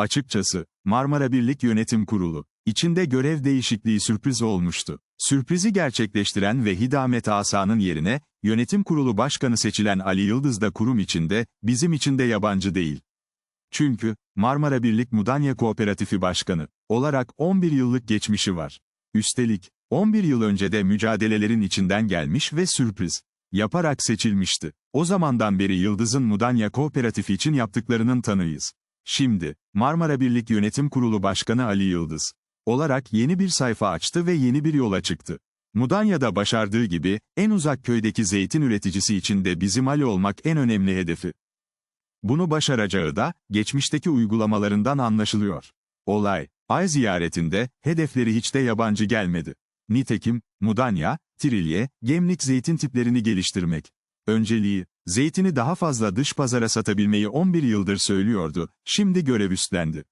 Açıkçası, Marmara Birlik Yönetim Kurulu, içinde görev değişikliği sürpriz olmuştu. Sürprizi gerçekleştiren ve Hidamet Asa'nın yerine, Yönetim Kurulu Başkanı seçilen Ali Yıldız da kurum içinde, bizim için de yabancı değil. Çünkü, Marmara Birlik Mudanya Kooperatifi Başkanı, olarak 11 yıllık geçmişi var. Üstelik, 11 yıl önce de mücadelelerin içinden gelmiş ve sürpriz yaparak seçilmişti. O zamandan beri Yıldız'ın Mudanya Kooperatifi için yaptıklarının tanıyız. Şimdi, Marmara Birlik Yönetim Kurulu Başkanı Ali Yıldız olarak yeni bir sayfa açtı ve yeni bir yola çıktı. Mudanya'da başardığı gibi, en uzak köydeki zeytin üreticisi için de bizim Ali olmak en önemli hedefi. Bunu başaracağı da, geçmişteki uygulamalarından anlaşılıyor. Olay, ay ziyaretinde, hedefleri hiç de yabancı gelmedi. Nitekim, Mudanya, Trilye, Gemlik zeytin tiplerini geliştirmek. Önceliği, zeytini daha fazla dış pazara satabilmeyi 11 yıldır söylüyordu, şimdi görev üstlendi.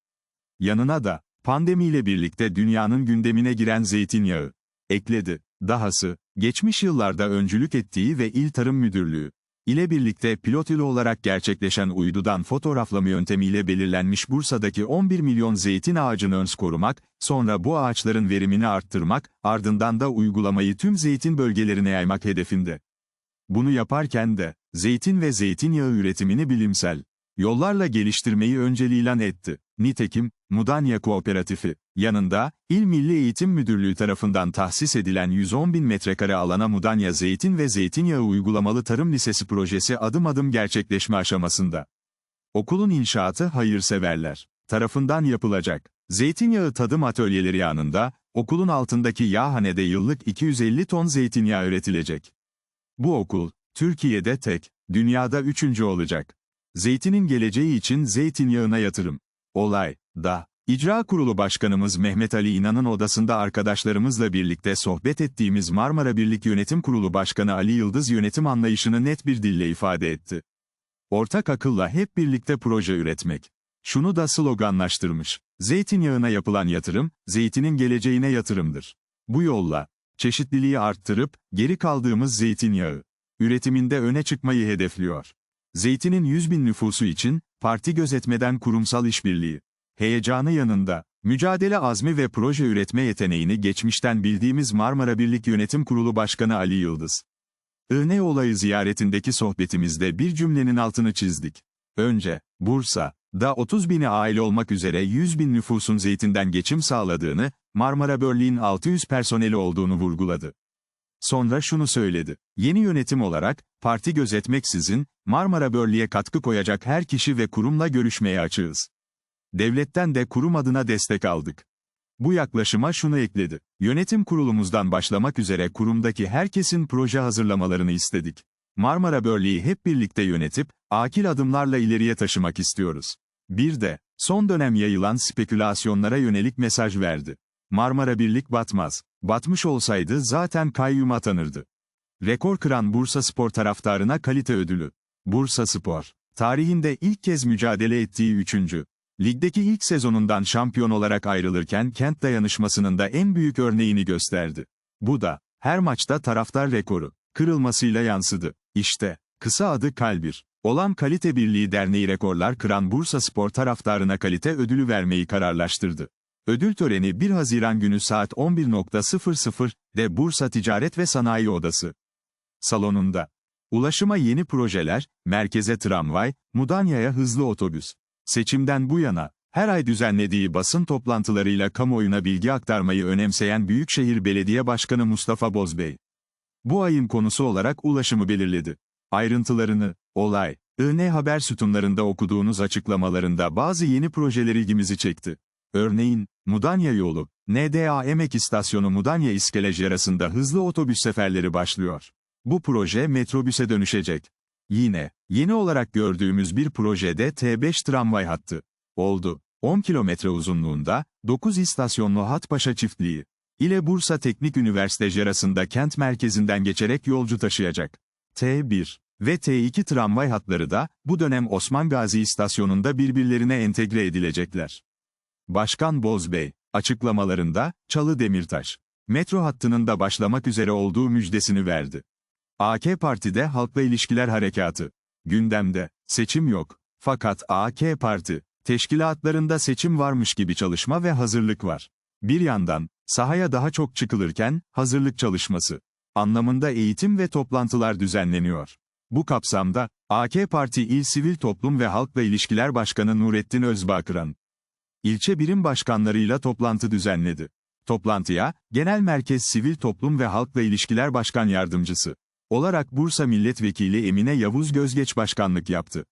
Yanına da, pandemiyle birlikte dünyanın gündemine giren zeytinyağı ekledi. Dahası, geçmiş yıllarda öncülük ettiği ve İl Tarım Müdürlüğü ile birlikte pilot yılı olarak gerçekleşen uydudan fotoğraflama yöntemiyle belirlenmiş Bursa'daki 11 milyon zeytin ağacını öns korumak, sonra bu ağaçların verimini arttırmak, ardından da uygulamayı tüm zeytin bölgelerine yaymak hedefinde. Bunu yaparken de, zeytin ve zeytinyağı üretimini bilimsel yollarla geliştirmeyi önceliğilen etti. Nitekim, Mudanya Kooperatifi, yanında, İl Milli Eğitim Müdürlüğü tarafından tahsis edilen 110 bin metrekare alana Mudanya Zeytin ve Zeytinyağı Uygulamalı Tarım Lisesi projesi adım adım gerçekleşme aşamasında. Okulun inşaatı hayırseverler tarafından yapılacak. Zeytinyağı tadım atölyeleri yanında, okulun altındaki yağhanede yıllık 250 ton zeytinyağı üretilecek. Bu okul, Türkiye'de tek, dünyada üçüncü olacak. Zeytinin geleceği için zeytinyağına yatırım. Olay, da, İcra Kurulu Başkanımız Mehmet Ali İnan'ın odasında arkadaşlarımızla birlikte sohbet ettiğimiz Marmara Birlik Yönetim Kurulu Başkanı Ali Yıldız yönetim anlayışını net bir dille ifade etti. Ortak akılla hep birlikte proje üretmek. Şunu da sloganlaştırmış. Zeytinyağına yapılan yatırım, zeytinin geleceğine yatırımdır. Bu yolla, çeşitliliği arttırıp, geri kaldığımız zeytinyağı üretiminde öne çıkmayı hedefliyor. Zeytinin 100 bin nüfusu için, parti gözetmeden kurumsal işbirliği. Heyecanı yanında, mücadele azmi ve proje üretme yeteneğini geçmişten bildiğimiz Marmara Birlik Yönetim Kurulu Başkanı Ali Yıldız. Iğne olayı ziyaretindeki sohbetimizde bir cümlenin altını çizdik. Önce, Bursa, da 30 bini aile olmak üzere 100 bin nüfusun zeytinden geçim sağladığını, Marmara Börliğin 600 personeli olduğunu vurguladı. Sonra şunu söyledi. Yeni yönetim olarak, parti gözetmeksizin, Marmara Börlüğe katkı koyacak her kişi ve kurumla görüşmeye açığız. Devletten de kurum adına destek aldık. Bu yaklaşıma şunu ekledi. Yönetim kurulumuzdan başlamak üzere kurumdaki herkesin proje hazırlamalarını istedik. Marmara Börlüğü hep birlikte yönetip, akil adımlarla ileriye taşımak istiyoruz. Bir de, son dönem yayılan spekülasyonlara yönelik mesaj verdi. Marmara Birlik batmaz. Batmış olsaydı zaten kayyum atanırdı. Rekor kıran Bursa Spor taraftarına kalite ödülü. Bursa Spor, tarihinde ilk kez mücadele ettiği üçüncü. Ligdeki ilk sezonundan şampiyon olarak ayrılırken kent dayanışmasının da en büyük örneğini gösterdi. Bu da, her maçta taraftar rekoru, kırılmasıyla yansıdı. İşte, kısa adı Kalbir. Olan Kalite Birliği Derneği rekorlar kıran Bursa Spor taraftarına kalite ödülü vermeyi kararlaştırdı. Ödül töreni 1 Haziran günü saat 11.00'de Bursa Ticaret ve Sanayi Odası salonunda. Ulaşıma yeni projeler, merkeze tramvay, Mudanya'ya hızlı otobüs. Seçimden bu yana, her ay düzenlediği basın toplantılarıyla kamuoyuna bilgi aktarmayı önemseyen Büyükşehir Belediye Başkanı Mustafa Bozbey. Bu ayın konusu olarak ulaşımı belirledi. Ayrıntılarını, olay, IN haber sütunlarında okuduğunuz açıklamalarında bazı yeni projeler ilgimizi çekti. Örneğin, Mudanya yolu, NDA Emek İstasyonu Mudanya İskelej arasında hızlı otobüs seferleri başlıyor. Bu proje metrobüse dönüşecek. Yine, yeni olarak gördüğümüz bir projede T5 tramvay hattı. Oldu. 10 kilometre uzunluğunda, 9 istasyonlu Hatpaşa çiftliği ile Bursa Teknik Üniversite arasında kent merkezinden geçerek yolcu taşıyacak. T1 ve T2 tramvay hatları da, bu dönem Osman Gazi istasyonunda birbirlerine entegre edilecekler. Başkan Bozbey, açıklamalarında, Çalı Demirtaş, metro hattının da başlamak üzere olduğu müjdesini verdi. AK Parti'de Halkla İlişkiler Harekatı. Gündemde, seçim yok. Fakat AK Parti, Teşkilatlarında seçim varmış gibi çalışma ve hazırlık var. Bir yandan, sahaya daha çok çıkılırken, hazırlık çalışması anlamında eğitim ve toplantılar düzenleniyor. Bu kapsamda, AK Parti İl Sivil Toplum ve Halkla İlişkiler Başkanı Nurettin Özbakıran, ilçe birim başkanlarıyla toplantı düzenledi. Toplantıya, Genel Merkez Sivil Toplum ve Halkla İlişkiler Başkan Yardımcısı olarak Bursa Milletvekili Emine Yavuz Gözgeç başkanlık yaptı.